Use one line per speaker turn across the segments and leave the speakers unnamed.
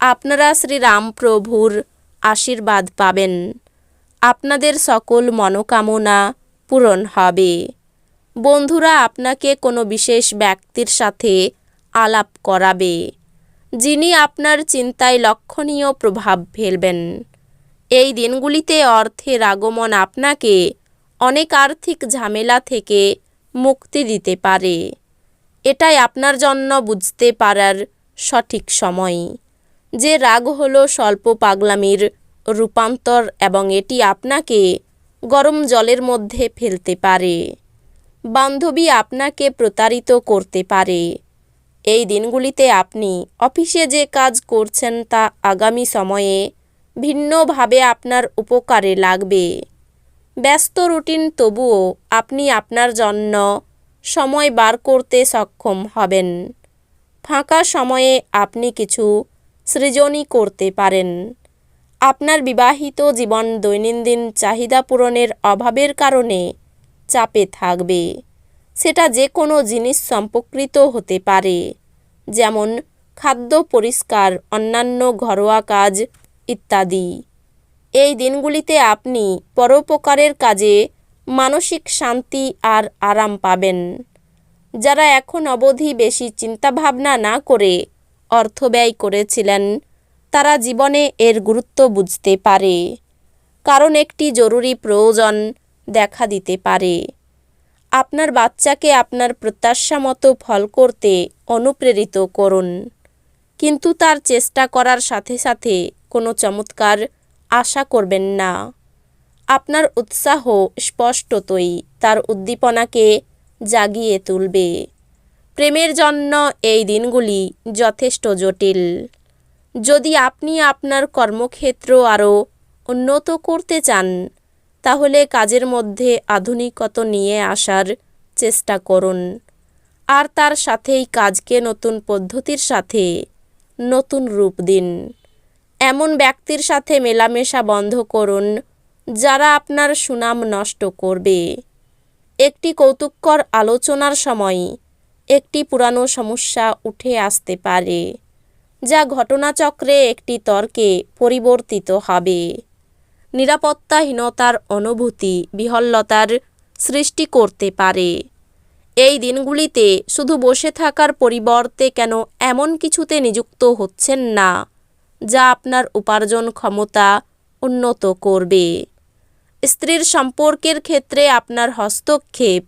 আপনারা শ্রীরাম প্রভুর আশীর্বাদ পাবেন। আপনাদের সকল মনোকামনা পূরণ হবে। বন্ধুরা, আপনাকে কোনো বিশেষ ব্যক্তির সাথে আলাপ করাবে, যিনি আপনার চিন্তায় লক্ষণীয় প্রভাব ফেলবেন। এই দিনগুলিতে অর্থের আগমন আপনাকে অনেক আর্থিক ঝামেলা থেকে মুক্তি দিতে পারে। এটাই আপনার জন্য বুঝতে পারার সঠিক সময়। যে রাগ হলো স্বল্প পাগলামির রূপান্তর এবং এটি আপনাকে গরম জলের মধ্যে ফেলতে পারে। বান্ধবী আপনাকে প্রতারিত করতে পারে। এই দিনগুলিতে আপনি অফিসে যে কাজ করছেন তা আগামী সময়ে ভিন্নভাবে আপনার উপকারে লাগবে। ব্যস্ত রুটিন তবুও আপনি আপনার জন্য সময় বার করতে সক্ষম হবেন। ফাঁকা সময়ে আপনি কিছু সৃজনই করতে পারেন। আপনার বিবাহিত জীবন দৈনন্দিন চাহিদা পূরণের অভাবের কারণে চাপে থাকবে। সেটা যে কোনো জিনিস সম্পর্কিত হতে পারে, যেমন খাদ্য পরিষ্কার, অন্যান্য ঘরোয়া কাজ ইত্যাদি। এই দিনগুলিতে আপনি পরোপকারের কাজে মানসিক শান্তি আর আরাম পাবেন। যারা এখন অবধি বেশি চিন্তাভাবনা না করে অর্থ ব্যয় করেছিলেন, তারা জীবনে এর গুরুত্ব বুঝতে পারে। কারণ একটি জরুরি প্রয়োজন দেখা দিতে পারে। আপনার বাচ্চাকে আপনার প্রত্যাশা মতো ফল করতে অনুপ্রেরিত করুন। কিন্তু তার চেষ্টা করার সাথে সাথে কোনো চমৎকার আশা করবেন না। আপনার উৎসাহ স্পষ্টতই তার উদ্দীপনাকে জাগিয়ে তুলবে। প্রেমের জন্য এই দিনগুলি যথেষ্ট জটিল। যদি আপনি আপনার কর্মক্ষেত্র আরও উন্নত করতে চান, তাহলে কাজের মধ্যে আধুনিকতা নিয়ে আসার চেষ্টা করুন। আর তার সাথেই কাজকে নতুন পদ্ধতির সাথে নতুন রূপ দিন। এমন ব্যক্তির সাথে মেলামেশা বন্ধ করুন, যারা আপনার সুনাম নষ্ট করবে। একটি কৌতুককর আলোচনার সময় একটি পুরানো সমস্যা উঠে আসতে পারে, যা ঘটনাচক্রে একটি তর্কে পরিবর্তিত হবে। নিরাপত্তাহীনতার অনুভূতি বিহল্লতার সৃষ্টি করতে পারে। এই দিনগুলিতে শুধু বসে থাকার পরিবর্তে কেন এমন কিছুতে নিযুক্ত হচ্ছেন না, যা আপনার উপার্জন ক্ষমতা উন্নত করবে। স্ত্রীর সম্পর্কের ক্ষেত্রে আপনার হস্তক্ষেপ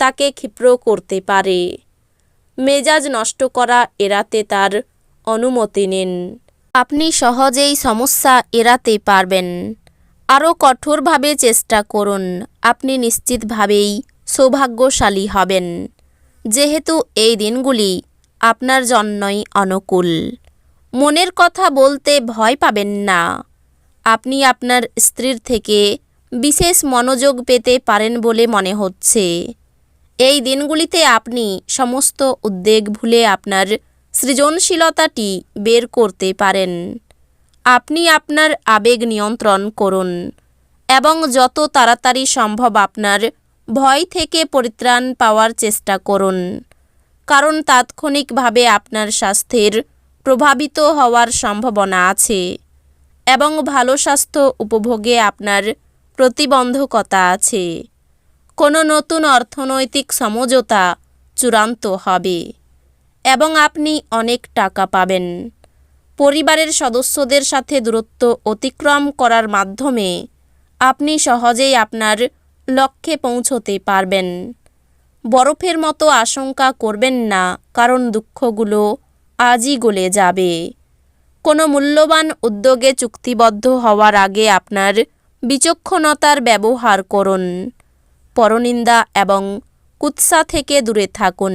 তাকে ক্ষিপ্র করতে পারে। মেজাজ নষ্ট করা এড়াতে তার অনুমতি নিন। আপনি সহজেই সমস্যা এড়াতে পারবেন। আরও কঠোরভাবে চেষ্টা করুন। আপনি নিশ্চিতভাবেই সৌভাগ্যশালী হবেন। যেহেতু এই দিনগুলি আপনার জন্যই অনুকূল। মনের কথা বলতে ভয় পাবেন না। আপনি আপনার স্ত্রীর থেকে বিশেষ মনোযোগ পেতে পারেন বলে মনে হচ্ছে। এই দিনগুলিতে আপনি সমস্ত উদ্বেগ ভুলে আপনার সৃজনশীলতাটি বের করতে পারেন। আপনি আপনার আবেগ নিয়ন্ত্রণ করুন এবং যত তাড়াতাড়ি সম্ভব আপনার ভয় থেকে পরিত্রাণ পাওয়ার চেষ্টা করুন। কারণ তাৎক্ষণিকভাবে আপনার স্বাস্থ্যের প্রভাবিত হওয়ার সম্ভাবনা আছে এবং ভালো স্বাস্থ্য উপভোগে আপনার প্রতিবন্ধকতা আছে। কোনো নতুন অর্থনৈতিক সমঝোতা চূড়ান্ত হবে এবং আপনি অনেক টাকা পাবেন। পরিবারের সদস্যদের সাথে দূরত্ব অতিক্রম করার মাধ্যমে আপনি সহজেই আপনার লক্ষ্যে পৌঁছতে পারবেন। বরফের মতো আশঙ্কা করবেন না, কারণ দুঃখগুলো আজই গলে যাবে। কোনো মূল্যবান উদ্যোগে চুক্তিবদ্ধ হওয়ার আগে আপনার বিচক্ষণতার ব্যবহার করুন। পরনিন্দা এবং কুৎসা থেকে দূরে থাকুন।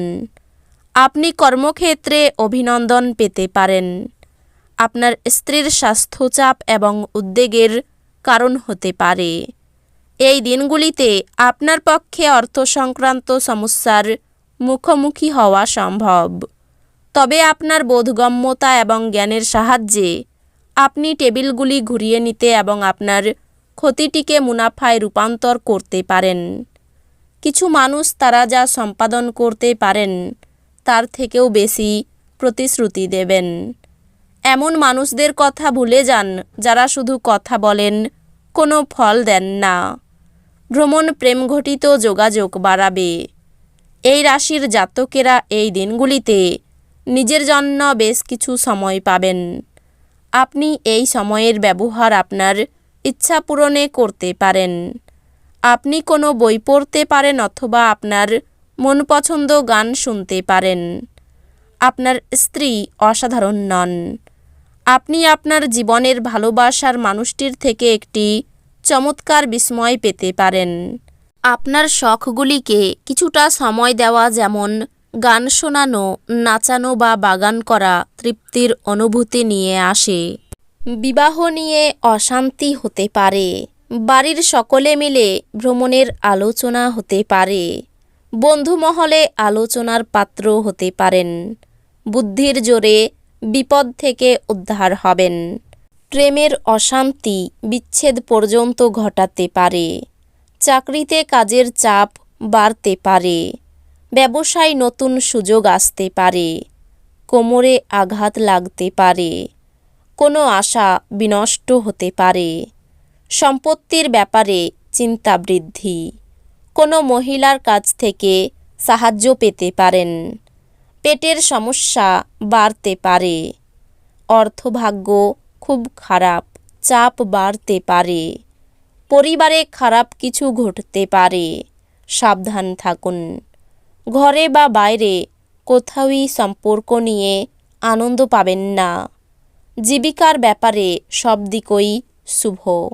আপনি কর্মক্ষেত্রে অভিনন্দন পেতে পারেন। আপনার স্ত্রীর স্বাস্থ্যচাপ এবং উদ্বেগের কারণ হতে পারে। এই দিনগুলিতে আপনার পক্ষে অর্থ সংক্রান্ত সমস্যার মুখোমুখি হওয়া সম্ভব। তবে আপনার বোধগম্যতা এবং জ্ঞানের সাহায্যে আপনি টেবিলগুলি ঘুরিয়ে নিতে এবং আপনার ক্ষতিটিকে মুনাফায় রূপান্তর করতে পারেন। কিছু মানুষ তারা যা সম্পাদন করতে পারেন, তার থেকেও বেশি প্রতিশ্রুতি দেবেন। এমন মানুষদের কথা ভুলে যান, যারা শুধু কথা বলেন, কোনো ফল দেন না। ভ্রমণ প্রেমঘটিত যোগাযোগ বাড়াবে। এই রাশির জাতকেরা এই দিনগুলিতে নিজের জন্য বেশ কিছু সময় পাবেন। আপনি এই সময়ের ব্যবহার আপনার ইচ্ছা পূরণে করতে পারেন। আপনি কোনো বই পড়তে পারেন অথবা আপনার মন পছন্দ গান শুনতে পারেন। আপনার স্ত্রী অসাধারণ নন। আপনি আপনার জীবনের ভালোবাসার মানুষটির থেকে একটি চমৎকার বিস্ময় পেতে পারেন। আপনার শখগুলিকে কিছুটা সময় দেওয়া যেমন গান শোনানো, নাচানো বা বাগান করা তৃপ্তির অনুভূতি নিয়ে আসে। বিবাহ নিয়ে অশান্তি হতে পারে। বাড়ির সকলে মিলে ভ্রমণের আলোচনা হতে পারে। বন্ধুমহলে আলোচনার পাত্র হতে পারেন। বুদ্ধির জোরে বিপদ থেকে উদ্ধার হবেন। প্রেমের অশান্তি বিচ্ছেদ পর্যন্ত ঘটাতে পারে। চাকরিতে কাজের চাপ বাড়তে পারে। ব্যবসায় নতুন সুযোগ আসতে পারে। কোমরে আঘাত লাগতে পারে। কোনো আশা বিনষ্ট হতে পারে। সম্পত্তির ব্যাপারে চিন্তা বৃদ্ধি। কোনো মহিলার কাছ থেকে সাহায্য পেতে পারেন। পেটের সমস্যা বাড়তে পারে। অর্থভাগ্য খুব খারাপ, চাপ বাড়তে পারে। পরিবারে খারাপ কিছু ঘটতে পারে। সাবধান থাকুন। ঘরে বা বাইরে কোথাওই সম্পর্ক নিয়ে আনন্দ পাবেন না। জীবিকার ব্যাপারে সব দিকই শুভ।